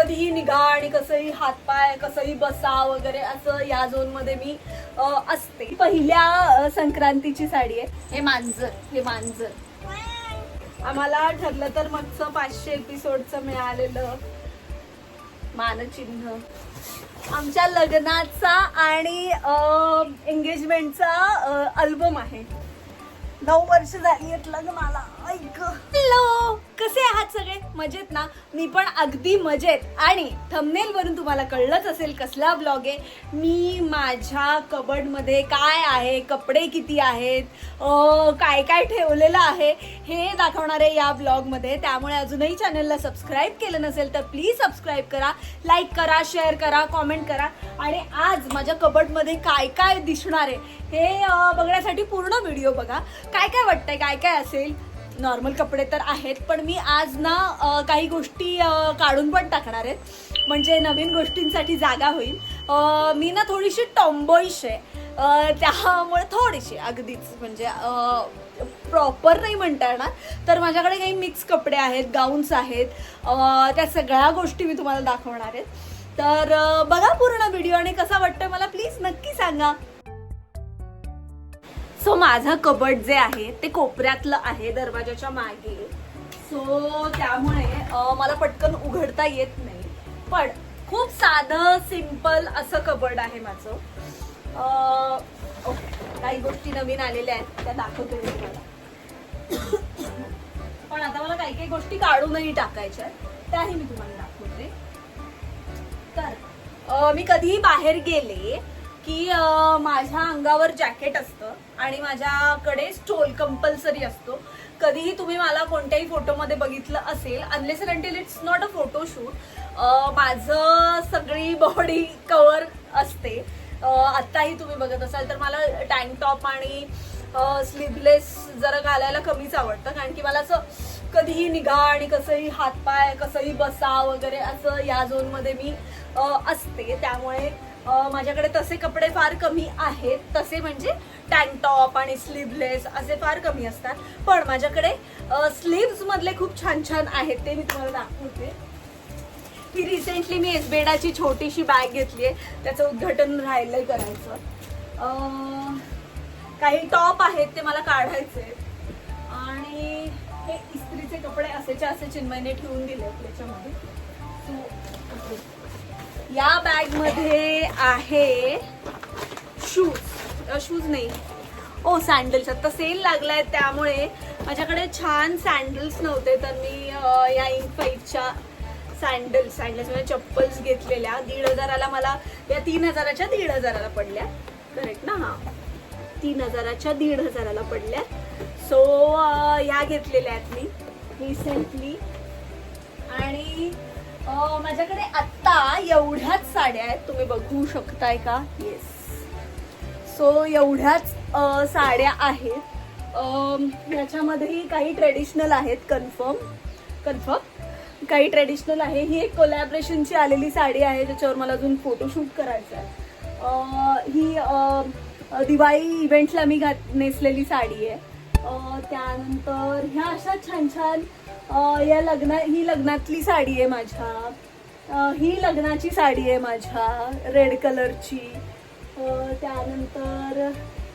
कधीही निघा आणि कसंही हातपाय कसंही बसा वगैरे असं या झोनमध्ये मी असते. पहिल्या संक्रांतीची साडी आहे. हे मांजर हे मांजर. आम्हाला ठरलं तर मागचं पाचशे एपिसोडचं मिळालेलं. मानचिन्ह. आमच्या लग्नाचा आणि एंगेजमेंटचा अल्बम आहे. नऊ वर्ष झाली आहेत लग्नाला. ऐक. हॅलो. कसे आहात सगळे? मजेत ना? मी पण अगदी मजेत. आणि थंबनेल वरून तुम्हाला कळलंच असेल कसला ब्लॉग आहे. मी माझ्या कबडमध्ये काय आहे? कपडे किती आहेत? काय काय ठेवलेलं आहे? हे दाखवणार आहे या ब्लॉगमध्ये त्यामुळे अजूनही चॅनलला सबस्क्राईब केलं नसेल तर प्लीज सबस्क्राईब करा. लाईक करा शेअर करा कॉमेंट करा. आणि आज माझ्या कबडमध्ये काय काय दिसणार आहे? हे बघण्यासाठी पूर्ण व्हिडिओ बघा. काय काय वाटतंय? काय काय असेल? नॉर्मल कपडे तर आहेत पण मी आज ना काही गोष्टी काढून पण टाकणार आहेत म्हणजे नवीन गोष्टींसाठी जागा होईल. मी ना थोडीशी टॉम्बॉईश आहे. त्यामुळे थोडीशी अगदीच. म्हणजे प्रॉपर नाही म्हणता येणार. तर माझ्याकडे काही मिक्स कपडे आहेत गाऊन्स आहेत. त्या सगळ्या गोष्टी मी तुम्हाला दाखवणार आहेत तर बघा पूर्ण व्हिडिओ आणि कसा वाटतं मला प्लीज नक्की सांगा. सो माझं कबड जे आहे ते कोपऱ्यातलं आहे दरवाजाच्या मागे. सो त्यामुळे मला पटकन उघडता येत नाही. पण खूप साधं सिंपल असं कबड आहे माझं. ओके काही गोष्टी नवीन आलेल्या आहेत त्या दाखवते मी तुम्हाला. पण आता मला काही काही गोष्टी काढूनही टाकायच्या आहेत. त्याही मी तुम्हाला दाखवते. तर मी कधीही बाहेर गेले की माझ्या अंगावर जॅकेट असतं आणि माझ्याकडे स्टोल कंपल्सरी असतो. कधीही तुम्ही मला कोणत्याही फोटोमध्ये बघितलं असेल unless until it's not a photoshoot माझं सगळी बॉडी कवर असते. आत्ताही तुम्ही बघत असाल तर मला टँक टॉप आणि स्लीवलेस जरा घालायला कमीच आवडतं. कारण की मला असं कधीही निघा आणि कसंही हातपाय कसंही बसा वगैरे असं या झोनमध्ये मी असते. त्यामुळे माझ्याकडे तसे कपडे फार कमी आहेत. तसे म्हणजे टँक टॉप आणि स्लीवलेस असे फार कमी असतात. पण माझ्याकडे स्लीव्समधले खूप छान छान आहेत ते मी तुम्हाला दाखवते. ही रिसेंटली मी एसबेडाची छोटीशी बॅग घेतली आहे. त्याचं उद्घाटन राहिलंय करायचं. काही टॉप आहेत ते मला काढायचे आहेत. आणि हे इस्त्रीचे कपडे असेच्या असे चिन्मयने ठेवून दिले आहेत त्याच्यामध्ये ओके या बॅगमध्ये आहे शूज शूज नाही. ओ सँडल्स आता सेल लागलाय त्यामुळे माझ्याकडे छान सँडल्स नव्हते तर मी या इंक फाईव्हच्या सँडल्स सँडल्स म्हणजे चप्पल्स घेतलेल्या. दीड हजाराला मला या तीन हजाराच्या दीड हजाराला पडल्या. करेक्ट ना? हा. तीन हजाराच्या दीड हजाराला पडल्या. सो या घेतलेल्या आहेत मी रिसेंटली आणि माझ्याकडे आत्ता एवढ्याच साड्या आहेत. तुम्ही बघू शकताय का? येस सो एवढ्याच साड्या आहेत. ह्याच्यामध्येही काही ट्रेडिशनल आहेत कन्फर्म कन्फर्म काही ट्रेडिशनल आहे. ही एक कोलॅबरेशनची आलेली साडी आहे ज्याच्यावर मला अजून फोटोशूट करायचं आहे. ही दिवाळी इव्हेंटला मी घात नेसलेली साडी आहे. त्यानंतर ह्या अशा छान छान या लग्ना ही लग्नातली साडी आहे माझ्या. ही लग्नाची साडी आहे माझ्या रेड कलरची त्यानंतर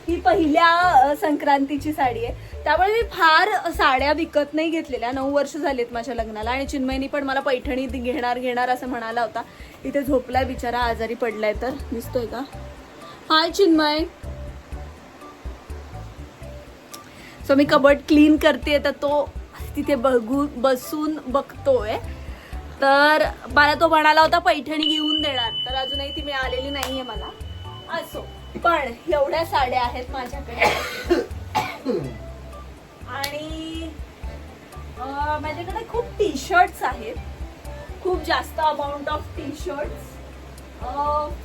ही पहिल्या संक्रांतीची साडी आहे. त्यामुळे मी फार साड्या विकत नाही घेतलेल्या. नऊ वर्ष झालीत माझ्या लग्नाला आणि चिन्मयनी पण मला पैठणी घेणार घेणार असं म्हणाला होता. इथे झोपलाय बिचारा आजारी पडलाय तर. दिसतोय का? हाय चिन्मय. सो मी कबड क्लीन करते तर तो तिथे बघू बसून बघतोय. तर मला तो म्हणाला होता पैठणी घेऊन देणार. तर अजूनही ती मिळालेली नाहीये मला. असो पण एवढ्या साड्या आहेत माझ्याकडे. आणि माझ्याकडे खूप टी शर्ट्स आहेत. खूप जास्त amount of T shirts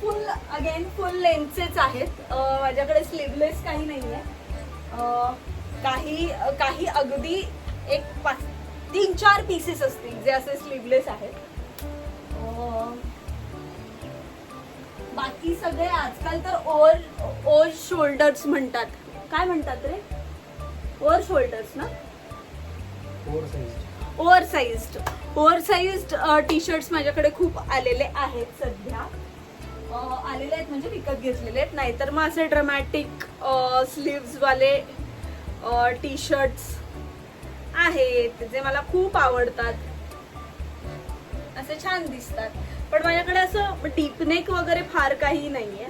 full again full लेंथचेच आहेत. माझ्याकडे स्लीवलेस काही नाही आहे काही काही अगदी एक पाच तीन चार पीसेस असतील जे असे स्लीवलेस आहेत. बाकी सगळे आजकाल तर ओव्हर ओव्हर शोल्डर्स म्हणतात. काय म्हणतात रे? ओव्हर शोल्डर्स ना? Four size over over size T shirts माझ्याकडे खूप आलेले आहेत सध्या. आलेले आहेत म्हणजे विकत घेतलेले आहेत. नाहीतर मग असे ड्रामॅटिक वाले टी शर्ट्स आहेत जे मला खूप आवडतात. असे छान दिसतात. पण माझ्याकडे असं डीपनेक वगैरे फार काही नाहीये.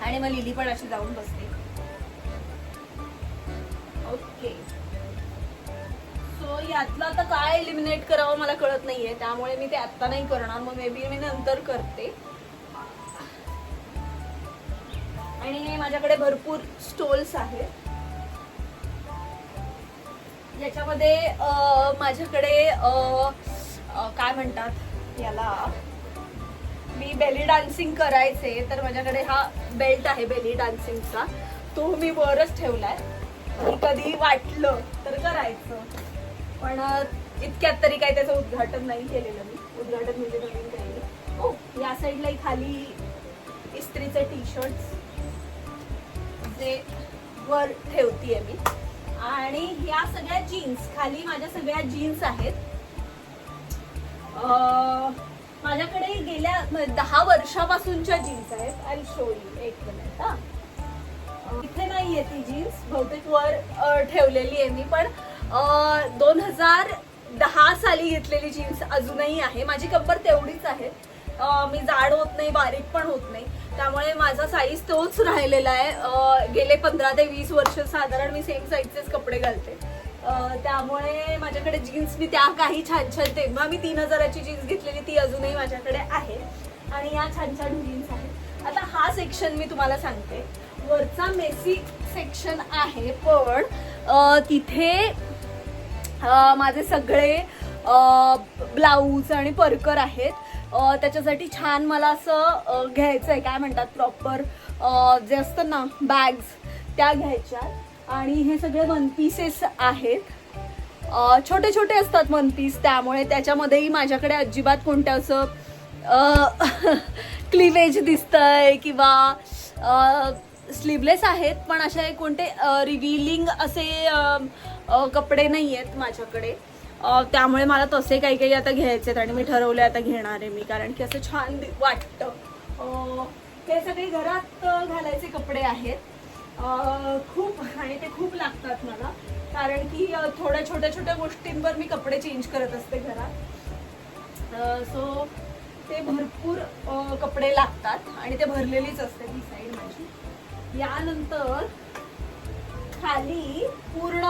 आणि मग लिली पण अशी जाऊन बसते. ओके सो यातलं आता काय एलिमिनेट करावं मला कळत नाहीये. त्यामुळे मी ते आता नाही करणार. मग मे बी मी नंतर करते. आणि हे माझ्याकडे भरपूर स्टोल्स आहेत. याच्यामध्ये माझ्याकडे काय म्हणतात याला? मी बेली डान्सिंग करायचे तर माझ्याकडे हा बेल्ट आहे बेली डान्सिंगचा तो मी वरच ठेवलाय. कधी वाटलं तर करायचं. पण इतक्यात तरी काही त्याचं उद्घाटन नाही केलेलं मी. उद्घाटन म्हणजे नवीन काही हो या साईडला खाली इस्त्रीचे टी शर्ट जे वर ठेवतीये मी. आणि या सगळ्या जीन्स खाली माझ्या सगळ्या जीन्स आहेत. माझ्याकडे गेल्या दहा वर्षापासूनच्या जीन्स आहेत. आय शो यू एक मिनिट हा. अं, इथे नाहीये ती जीन्स बहुतेक वर ठेवलेली आहे मी पण दोन हजार दहा साली घेतलेली जीन्स अजूनही आहे. माझी कंबर तेवढीच आहे. मी जाड होत नाही बारीक पण होत नाही. त्यामुळे माझा साईज तोच राहिलेला आहे. गेले पंधरा ते वीस वर्ष साधारण मी सेम साईजचेच कपडे घालते. त्यामुळे माझ्याकडे जीन्स मी त्या काही छान छान तेव्हा मी तीन हजाराची जीन्स घेतलेली ती अजूनही माझ्याकडे आहे. आणि या छान छान जीन्स आहेत. आता हा सेक्शन मी तुम्हाला सांगते. वरचा मेसी सेक्शन आहे पण तिथे माझे सगळे ब्लाऊज आणि परकर आहेत. त्याच्यासाठी छान मला असं घ्यायचं आहे काय म्हणतात प्रॉपर जे असतं ना बॅग्स त्या घ्यायच्या. आणि हे सगळे वन पीसेस आहेत. छोटे छोटे असतात वन पीस त्यामुळे त्याच्यामध्येही माझ्याकडे अजिबात कोणतं असं क्लिवेज दिसतंय किंवा स्लीवलेस आहेत पण असे कोणते रिव्हिलिंग असे कपडे नाही आहेत माझ्याकडे. त्यामुळे मला तसे काही काही आता घ्यायचे आहेत आणि मी ठरवले आता घेणार आहे मी कारण की असं छान वाटतं. ते हे सगळे घरात घालायचे कपडे आहेत. खूप आणि ते खूप लागतात मला कारण की थोड्या छोट्या छोट्या गोष्टींवर मी कपडे चेंज करत असते घरात. सो ते भरपूर कपडे लागतात आणि ते भरलेलीच असते ती साईड माझी. यानंतर खाली पूर्ण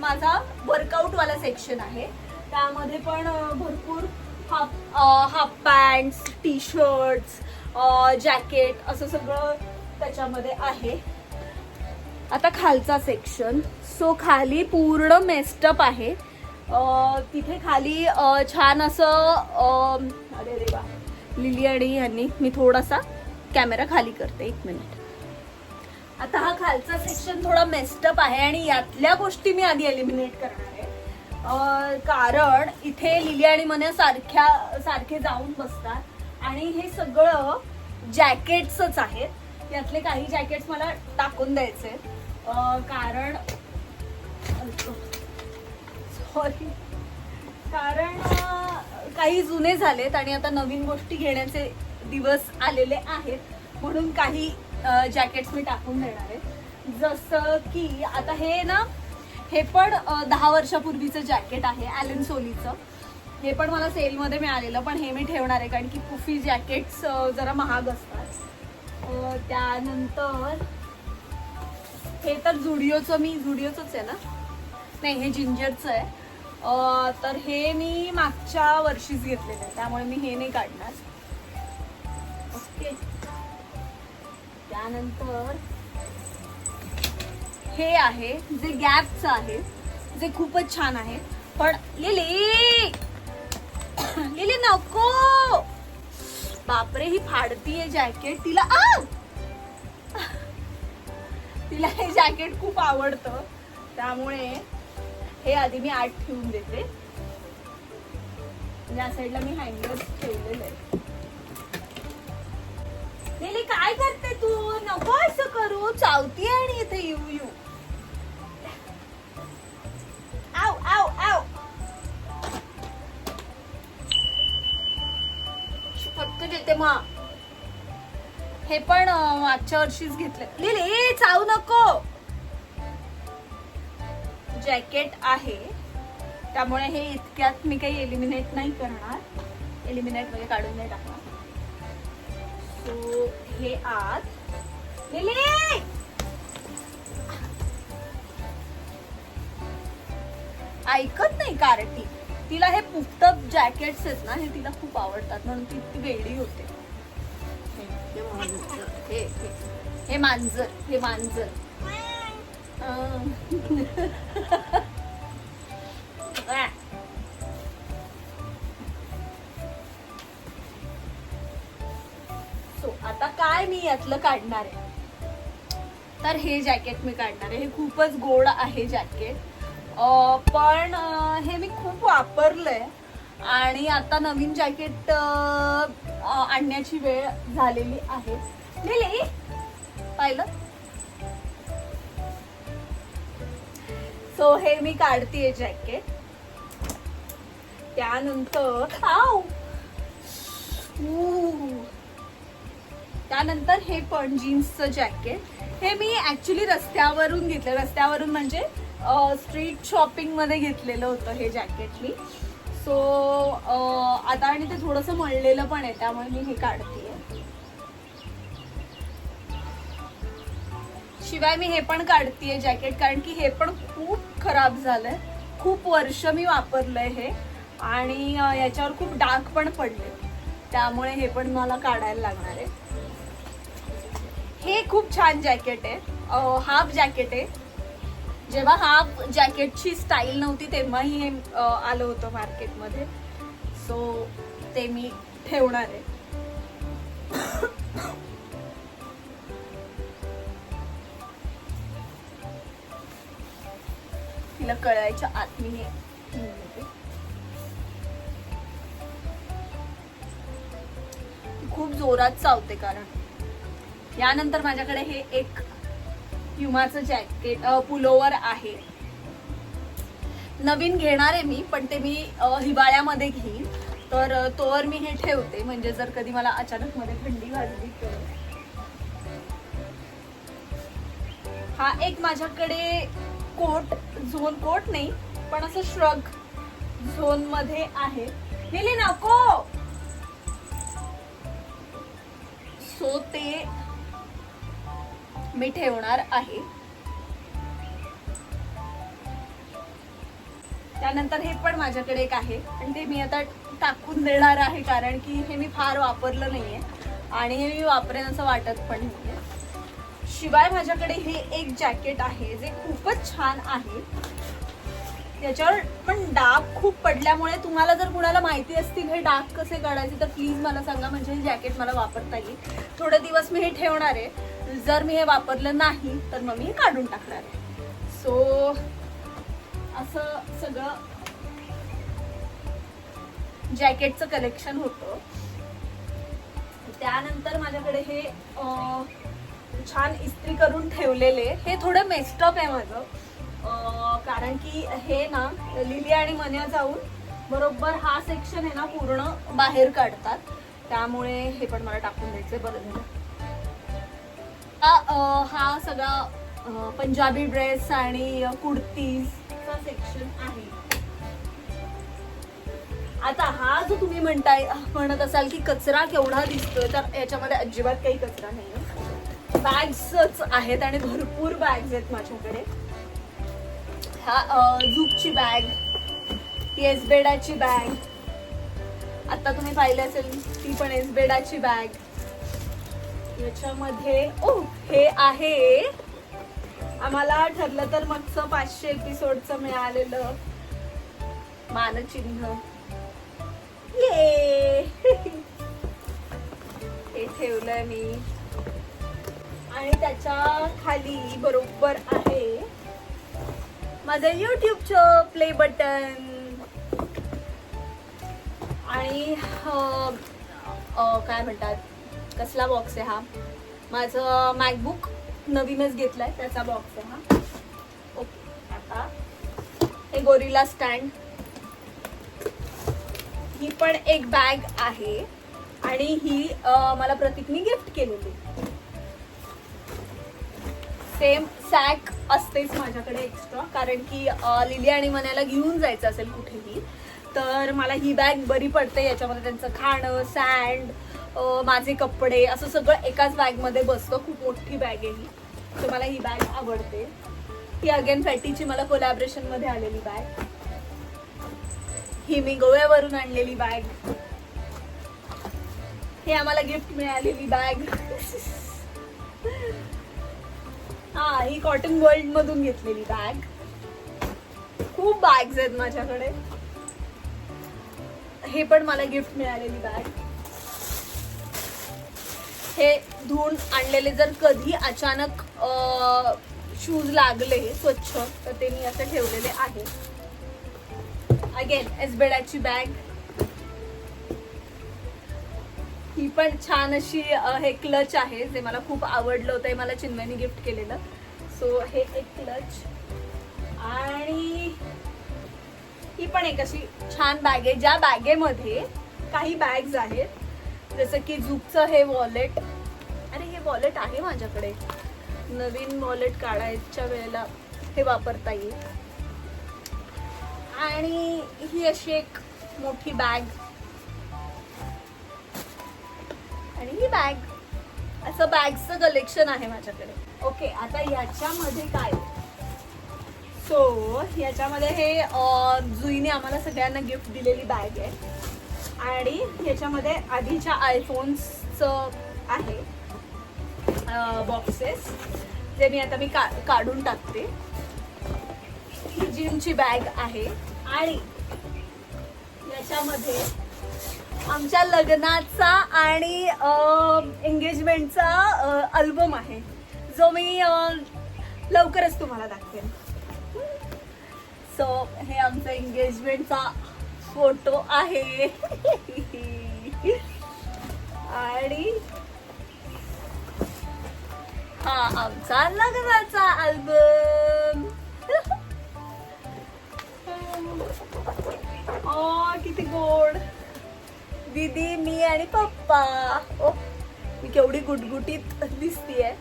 माझा वर्कआउट वाला सेक्शन आहे. त्यामध्ये पण भरपूर half half pants T shirts jacket असं सगळं त्याच्यामध्ये आहे. आता खालचा सेक्शन सो खाली पूर्ण मेस्टअप आहे. तिथे खाली छान असं अरे रे वा लिली आणि यांनी मी थोडासा कॅमेरा खाली करते एक मिनिट आता हा खालचा सेक्शन थोडा मेस्टअप आहे आणि यातल्या गोष्टी मी आधी एलिमिनेट करणार आहे. कारण इथे लिली आणि मन्या सारख्या सारखे जाऊन बसतात. आणि हे सगळं जॅकेट्सच आहेत यातले काही जॅकेट्स मला टाकून द्यायचे कारण सॉरी कारण काही जुने झालेत आणि आता नवीन गोष्टी घेण्याचे दिवस आलेले आहेत. म्हणून काही जॅकेट्स मी टाकून देणार आहे. जसं की आता हे ना हे पण दहा वर्षापूर्वीचं जॅकेट आहे ॲलन सोलीचं हे पण मला सेलमध्ये मिळालेलं पण हे मी ठेवणार आहे कारण की पुफी जॅकेट्स जरा महाग असतात. त्यानंतर हे तर झुडिओचं मी झुडिओचंच आहे ना? नाही हे जिंजरचं आहे. तर हे मी मागच्या वर्षीच घेतलेलं आहे त्यामुळे मी हे नाही काढणार. त्यानंतर हे आहे जे गॅपचं आहे जे खूपच छान आहे पण लिली! लिली नको! बापरे ही फाडतीये जॅकेट तिला आ! तिला हे जॅकेट खूप आवडतं. त्यामुळे हे आधी मी आत ठेवून देते. या साईडला मी हँगर ठेवलेलं आहे काय करते तू? नको असं करू. चावती आणि इथे येऊ येऊ. आव आव आव. पटकन येते मग हे पण मागच्या वर्षीच घेतलं लिहिले चावू नको. जॅकेट आहे. त्यामुळे हे इतक्यात मी काही एलिमिनेट नाही करणार. एलिमिनेट म्हणजे काढून नाही टाकणार. सो हे लिली! ऐकत नाही कारटी तिला हे पुस्तक जॅकेट्स आहेत ना हे तिला खूप आवडतात म्हणून ती ती वेडी होते. हे- हे हे हे- हे मांजर हे मांजर. त्यातलं काढणार आहे. तर हे जॅकेट मी काढणार आहे. हे खूपच गोड आहे जॅकेट. पण हे मी खूप वापरलं आहे आणि आता नवीन जॅकेट आणण्याची वेळ झालेली आहे. लिली पाहिलं? सो हे मी काढतीये जॅकेट. त्यानंतर आऊ! त्यानंतर हे पण जीन्सचं जॅकेट हे मी ॲक्च्युली रस्त्यावरून घेतलं. रस्त्यावरून म्हणजे स्ट्रीट शॉपिंगमध्ये घेतलेलं होतं हे जॅकेट मी. सो आता आणि ते थोडंसं मळलेलं पण आहे त्यामुळे मी हे काढते शिवाय मी हे पण काढतीये जॅकेट कारण की हे पण खूप खराब झालंय. खूप वर्ष मी वापरलंय हे. आणि याच्यावर खूप डाग पण पडले त्यामुळे हे पण मला काढायला लागणार आहे. हे खूप छान जॅकेट आहे. हाफ जॅकेट आहे. जेव्हा हाफ जॅकेटची स्टाईल नव्हती तेव्हाही हे आलं होतं मार्केटमध्ये. सो ते मी ठेवणार आहे. तिला कळायच्या आत मी हे खूप जोरात चावते कारण. यानंतर माझ्याकडे हे एक प्युमाचं जॅकेट पुलोवर आहे. नवीन घेणार आहे मी पण ते मी हिवाळ्यामध्ये घेईन. तर तोवर मी हे ठेवते. म्हणजे जर कधी मला अचानक मध्ये थंडी वाजली तर. हा एक माझ्याकडे कोट झोन कोट नाही पण असं श्रग झोनमध्ये आहे नको! सो ते मी ठेवणार आहे. त्यानंतर हे पण माझ्याकडे एक आहे आणि ते मी आता टाकून देणार आहे कारण की हे मी फार वापरलं नाही आहे आणि हे मी वापरेन असं वाटत पण नाहीये. शिवाय माझ्याकडे हे एक जॅकेट आहे जे खूपच छान आहे. त्याच्यावर पण डाग खूप पडल्यामुळे तुम्हाला जर कुणाला माहिती असतील हे डाग कसे काढायचे तर प्लीज मला सांगा. म्हणजे हे जॅकेट मला वापरता येईल. थोडे दिवस मी हे ठेवणार आहे. जर मी हे वापरलं नाही तर मग मी काढून टाकणार सो असं सगळं जॅकेटचं कलेक्शन होतं. त्यानंतर माझ्याकडे हे छान इस्त्री करून ठेवलेले. हे थोडं मेस्टअप आहे माझं. कारण की हे ना लिली आणि मन्या जाऊन बरोबर हा सेक्शन आहे ना पूर्ण बाहेर काढतात. त्यामुळे हे पण मला टाकून द्यायचं बरं झालं. हा, हा सगळा पंजाबी ड्रेस आणि कुर्तीजचा सेक्शन आहे. आता हा जो तुम्ही म्हणताय म्हणत असाल की कचरा केवढा दिसतोय तर याच्यामध्ये अजिबात काही कचरा नाही बॅग्सच आहेत आणि भरपूर बॅग्स आहेत माझ्याकडे. हा अं, झुकची बॅग ती एसबेडाची बॅग आता तुम्ही पाहिलं असेल ती पण एसबेडाची बॅग याच्यामध्ये ओ हे आहे. आम्हाला ठरलं तर मागचं पाचशे एपिसोडचं मिळालेलं. मानचिन्ह. ये. हे ठेवलंय मी. आणि त्याच्याखाली बरोबर आहे माझं युट्यूबचं प्ले बटन आणि काय म्हणतात? कसला बॉक्स आहे हा? माझं मॅकबुक नवीनच घेतलाय त्याचा बॉक्स आहे हा. ओके आता हे गोरिला स्टँड ही पण एक बॅग आहे आणि ही अं, मला प्रतीकने गिफ्ट केलेली. सेम सॅक असतेच माझ्याकडे एक्स्ट्रा कारण की लिली आणि मनाला घेऊन जायचं असेल कुठेही तर मला ही बॅग बरी पडते. याच्यामध्ये त्यांचं खाणं सँड माझे कपडे असं सगळं एकाच बॅगमध्ये बसतं खूप मोठी बॅग आहे ही. तर मला ही बॅग आवडते. ही अगेन फॅटीची मला कोलॅब्रेशनमध्ये आलेली बॅग. ही मी गोव्यावरून आणलेली बॅग. हे आम्हाला गिफ्ट मिळालेली बॅग. हा ही कॉटन वर्ल्ड मधून घेतलेली बॅग. खूप बॅग्स आहेत माझ्याकडे. हे पण मला गिफ्ट मिळालेली बॅग. हे धुवून आणलेले जर कधी अचानक शूज लागले स्वच्छ तर ते मी असं ठेवलेले आहे. अगेन एसबेडाची बॅग ही पण छान अशी हे क्लच आहे जे मला खूप आवडलं होतं मला चिन्मयने गिफ्ट केलेलं. सो हे एक क्लच आणि ही पण एक अशी छान बॅग आहे. ज्या बॅगेमध्ये काही बॅग्स आहेत जसं की झुकचं हे वॉलेट अरे हे वॉलेट आहे माझ्याकडे. नवीन वॉलेट काढायच्या वेळेला हे वापरता येईल. आणि ही अशी एक मोठी बॅग आणि ही बॅग असं बॅगचं कलेक्शन आहे माझ्याकडे. ओके आता याच्यामध्ये काय? सो याच्यामध्ये हे जुईने आम्हाला सगळ्यांना गिफ्ट दिलेली बॅग आहे. आणि याच्यामध्ये आधीच्या आयफोन्सचं आहे बॉक्सेस जे मी आता मी का काढून टाकते. ही जिमची बॅग आहे. आणि याच्यामध्ये आमच्या लग्नाचा आणि एंगेजमेंटचा अल्बम आहे. जो मी लवकरच तुम्हाला दाखवेन. सो हे आमचं एंगेजमेंटचा फोटो आहे. आणि हा आमचा लग्नाचा अल्बम ओ किती गोड. दीदी मी आणि पप्पा. ओ मी केवढी गुटगुटीत दिसतीये.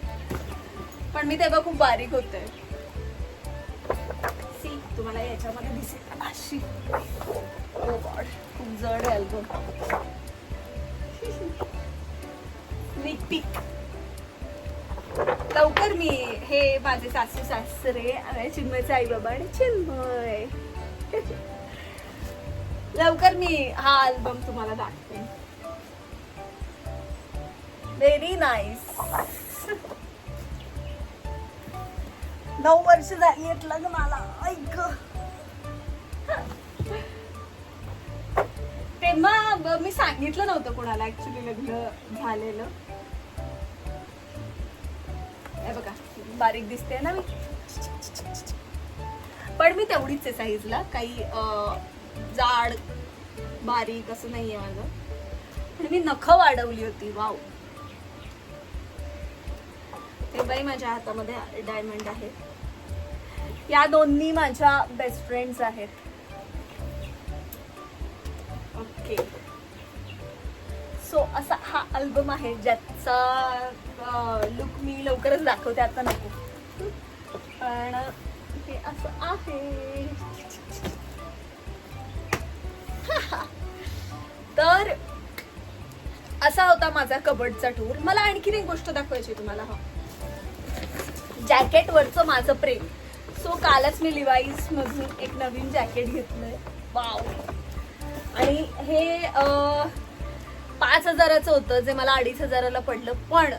पण मी तेव्हा खूप बारीक होते. तुम्हाला याच्यामध्ये दिसेल. अशी. Oh ओ गॉड खूप जड आहे अल्बम. स्निक लवकर मी हे माझे सासू सासरे आणि चिन्मयचे आई बाबा आणि चिन्मय. लवकर मी हा अल्बम तुम्हाला दाखवेन. व्हेरी नाईस नऊ वर्ष झाली आहेत लग्नाला ऐक. तेव्हा ब- मी सांगितलं नव्हतं कोणाला ऍक्च्युली लग्न झालेलं. हे बघा बारीक दिसते ना मी? पण मी तेवढीच आहे साईजला काही अं, जाड बारीक असं नाही आहे माझं. पण मी नख वाढवली होती वाव. ते बाई माझ्या हातामध्ये डायमंड आहे. या दोन्ही माझ्या बेस्ट फ्रेंड्स आहेत. ओके सो असा हा अल्बम आहे ज्याचा लुक मी लवकरच दाखवते आता नको. पण हे असं आहे. तर असा होता माझा कबडचा टूर मला आणखीन एक गोष्ट दाखवायची तुम्हाला हा. जॅकेट वरचं माझं प्रेम. सो कालच मी लिवाईस मधून एक नवीन जॅकेट घेतलंय. वाव आणि हे पाच हजाराचं होतं जे मला अडीच हजाराला पडलं. पण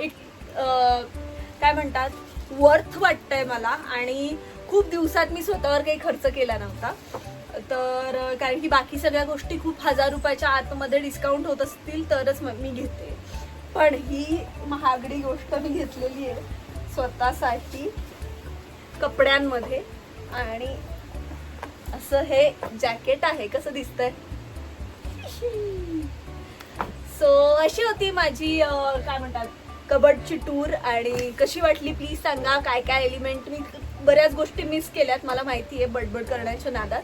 एक काय म्हणतात वर्थ वाटतंय मला. आणि खूप दिवसात मी स्वतःवर काही खर्च केला नव्हता. तर कारण की बाकी सगळ्या गोष्टी खूप हजार रुपयाच्या आतमध्ये डिस्काउंट होत असतील तरच मग मी घेते. पण ही महागडी गोष्ट मी घेतलेली आहे स्वतःसाठी. कपड्यांमध्ये. आणि असं हे जॅकेट आहे कसं दिसतंय? सो अशी होती माझी काय म्हणतात कबडची टूर आणि कशी वाटली प्लीज सांगा काय काय एलिमेंट मी बऱ्याच गोष्टी मिस केल्यात. मला माहिती आहे बडबड करण्याच्या नादात.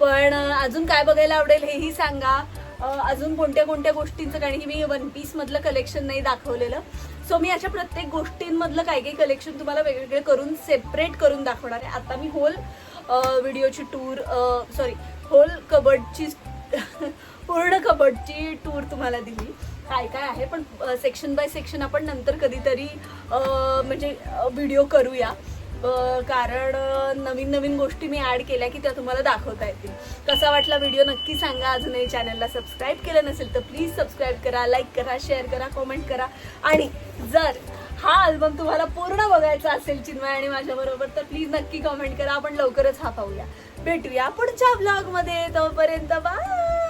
पण अजून काय बघायला आवडेल हेही सांगा. अजून कोणत्या कोणत्या गोष्टींचं कारण की मी वन पीस मधलं कलेक्शन नाही दाखवलेलं. सो मी अशा प्रत्येक गोष्टींमधलं काही काही कलेक्शन तुम्हाला वेगवेगळे करून सेपरेट करून दाखवणार आहे. आता मी होल व्हिडिओची टूर सॉरी होल कबडची पूर्ण कबडची टूर तुम्हाला दिली. काय काय आहे पण सेक्शन बाय सेक्शन आपण नंतर कधीतरी म्हणजे व्हिडिओ करूया. कारण नवीन नवीन गोष्टी मी ऍड केल्या की त्या तुम्हाला दाखवता येतील. कसा वाटला व्हिडिओ नक्की सांगा. अजूनही चॅनलला सबस्क्राईब केलं नसेल तर प्लीज सबस्क्राईब करा लाईक करा शेअर करा कमेंट करा. आणि जर हा अल्बम तुम्हाला पूर्ण बघायचा असेल चिन्मय आणि माझ्याबरोबर तर प्लीज नक्की कमेंट करा. आपण लवकरच हा पाहूया. भेटूया पुढच्या ब्लॉगमध्ये तोपर्यंत बाय